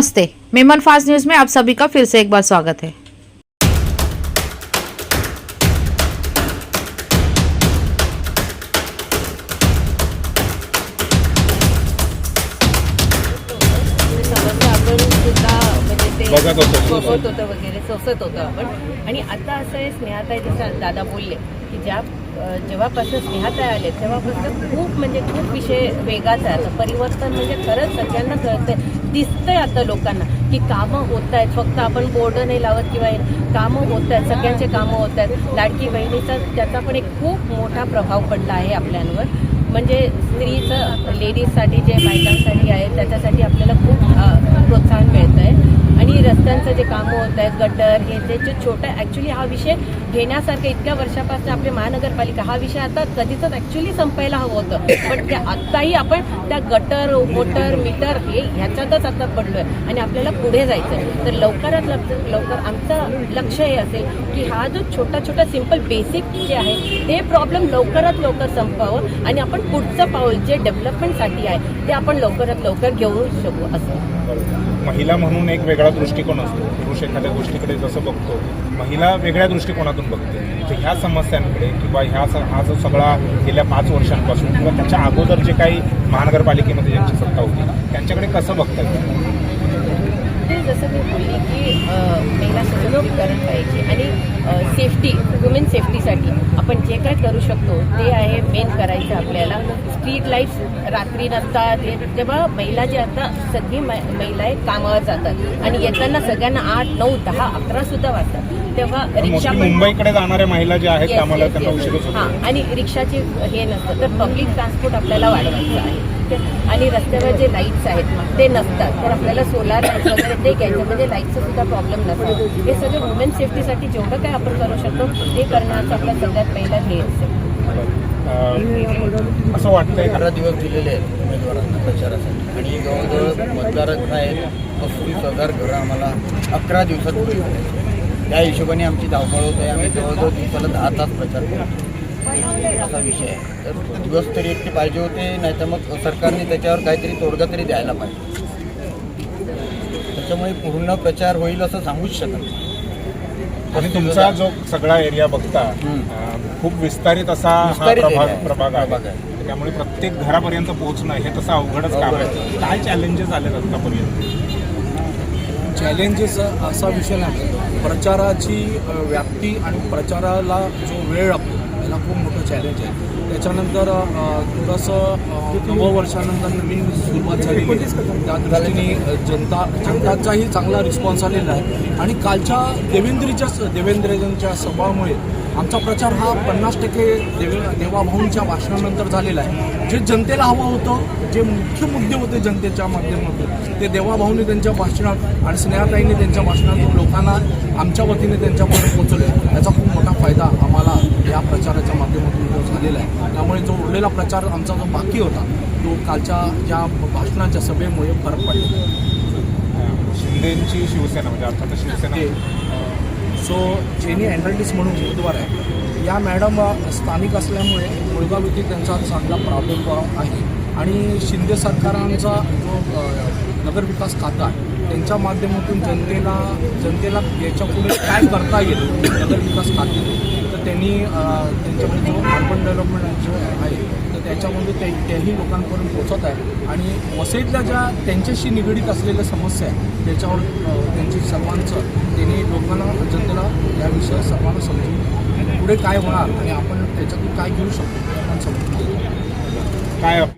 नमस्ते Memon fast news में आप सभी का फिर से एक बार स्वागत है। म्हणजे बघत होतो. बघत होतं वगैरे सोसत होतो आपण. आणि आता असं आहे स्नेहाताई जसं दादा बोलले की ज्या जेव्हापासून स्नेहाताई आले तेव्हापासून खूप म्हणजे खूप विषय वेगळाच आहे. आता परिवर्तन म्हणजे खरंच सगळ्यांना कळतंय. दिसतंय आता लोकांना की कामं होत आहेत. फक्त आपण बोर्ड नाही लावत किंवा कामं होत आहेत. सगळ्यांचे कामं होत आहेत. लाडकी बहिणीचा त्याचा पण एक खूप मोठा प्रभाव पडला आहे आपल्यांवर. म्हणजे स्त्रीचं लेडीजसाठी जे बायकांसाठी आहे त्याच्यासाठी आपल्याला खूप प्रोत्साहन मिळतं आहे आणि रस्त्यांचं जे कामं होत आहेत गटर हे ते जे छोटं ॲक्च्युली हा विषय घेण्यासारखं इतक्या वर्षापासून आपली महानगरपालिका हा विषय आता कधीच ॲक्च्युली संपायला हवं होतं. पण ते आत्ताही आपण त्या गटर मोटर मीटर हे ह्याच्यातच आता पडलोय आणि आपल्याला पुढे जायचं आहे तर लवकरात लवकर लवकर आमचं लक्ष हे असेल की हा जो छोटा छोटा सिंपल बेसिक जे आहे ते प्रॉब्लेम लवकरात लवकर संपावं आणि आपण पुढचं पाऊल जे डेव्हलपमेंटसाठी आहे ते आपण लवकरात लवकर घेऊ शकू असं. महिला म्हणून एक वेगळा दृष्टिकोन असतो. पुरुष एखाद्या गोष्टीकडे जसं बघतो महिला वेगळ्या दृष्टिकोनातून बघते. तर ह्या समस्यांकडे किंवा ह्या स- हा जो सगळा गेल्या पाच वर्षांपासून किंवा त्याच्या अगोदर जे काही महानगरपालिकेमध्ये ज्यांची सत्ता होती त्यांच्याकडे कसं बघतात येईल जसं मी बोलली की महिला सशक्तीकरण पाहिजे आणि सेफ्टी वुमेन सेफ्टीसाठी आपण जे काय करू शकतो ते आहे मेन करायचं आपल्याला. स्ट्रीट लाईट्स रात्री नसतात. तेव्हा महिला जे आता सगळी महिला आहे कामावर जातात. आणि येताना सगळ्यांना आठ नऊ दहा अकरा सुद्धा वाजतात. तेव्हा रिक्षा मुंबईकडे जाणाऱ्या महिला ज्या आहेत हां आणि रिक्षाचे हे नसतं. तर पब्लिक ट्रान्सपोर्ट आपल्याला वाढवायचं आहे. आणि रस्त्यावर जे लाईट्स आहेत ते नसतात. तर आपल्याला सोलार वगैरे ते घ्यायचं. म्हणजे लाईटचा सुद्धा प्रॉब्लेम नसतो. हे सगळं वुमेन सेफ्टीसाठी जेवढं काय आपण करू शकतो. ते करण्याचं आपलं सगळ्यात पहिलं ध्येय असेल. असं वाटतंय का? अकरा दिवस दिलेले आहेत उमेदवारांना प्रचारासाठी. आणि जवळजवळ मतदारच आहेत पस्तीस हजार घरं आम्हाला अकरा दिवसात त्या हिशोबाने आमची धावपळ होत आहे. आम्ही जवळजवळ दिवसाला दहा तास प्रचार करतो. असा विषय आहे. तर दिवस तरी एकटे पाहिजे होते नाहीतर मग सरकारने त्याच्यावर काहीतरी तोडगा तरी द्यायला पाहिजे. त्याच्यामुळे पूर्ण प्रचार होईल असं सांगूच शकत नाही. आणि तुमचा जो सगळा एरिया बघता खूप विस्तारित असा हा प्रभाग. प्रभाग आहे. त्यामुळे प्रत्येक घरापर्यंत पोहोचणं हे तसं अवघडच काम आहे. काय चॅलेंजेस आले आतापर्यंत? चॅलेंजेस असा विषय नाही. प्रचाराची व्याप्ती आणि प्रचाराला जो वेळ लागतो चॅलेंज आहे. त्याच्यानंतर थोडंसं अ, नववर्षानंतर नवीन सुरुवात आहे त्या दृष्टीने जनता जनताचाही चांगला रिस्पॉन्स आलेला आहे. आणि कालच्या देवेंद्रीच्या देवेंद्रजींच्या सभामुळे आमचा प्रचार हा पन्नास टक्के देवे देवाभाऊंच्या भाषणानंतर झालेला आहे. जे जनतेला हवं होतं जे मुख्य मुद्दे होते जनतेच्या माध्यमातून ते देवाभाऊने त्यांच्या भाषणात आणि स्नेहाताईने त्यांच्या भाषणातून लोकांना आमच्या वतीने त्यांच्यापर्यंत पोहोचवले. याचा खूप मोठा फायदा आम्हाला या प्रचाराच्या माध्यमातून तो झालेला आहे त्यामुळे जो उरलेला प्रचार आमचा जो बाकी होता तो कालच्या ज्या भाषणाच्या सभेमुळे फरक पडला. शिंदेची शिवसेना म्हणजे अर्थात शिवसेना. सो जेनी अँड्रटिस म्हणून उमेदवार आहे या मॅडम स्थानिक असल्यामुळे मुळगाव येथे त्यांचा चांगला प्रादुर्भाव आहे. आणि शिंदे सरकारांचा जो नगरविकास खाता आहे त्यांच्या माध्यमातून जनतेला जनतेला याच्यापुढे काय करता येईल नगरविकास खाते त्यांनी त्यांच्याकडे जो अर्बन डेव्हलपमेंट जो आहे तर त्याच्यामध्ये ते त्याही लोकांपर्यंत पोचत आहे. आणि वसईतल्या ज्या त्यांच्याशी निगडीत असलेल्या समस्या आहेत त्याच्यावर त्यांची सर्वांचं त्यांनी लोकांना जनतेला या विषयात सर्वांना समजून पुढे काय होणार आणि आपण त्याच्यातून काय घेऊ शकतो आपण समजून काय?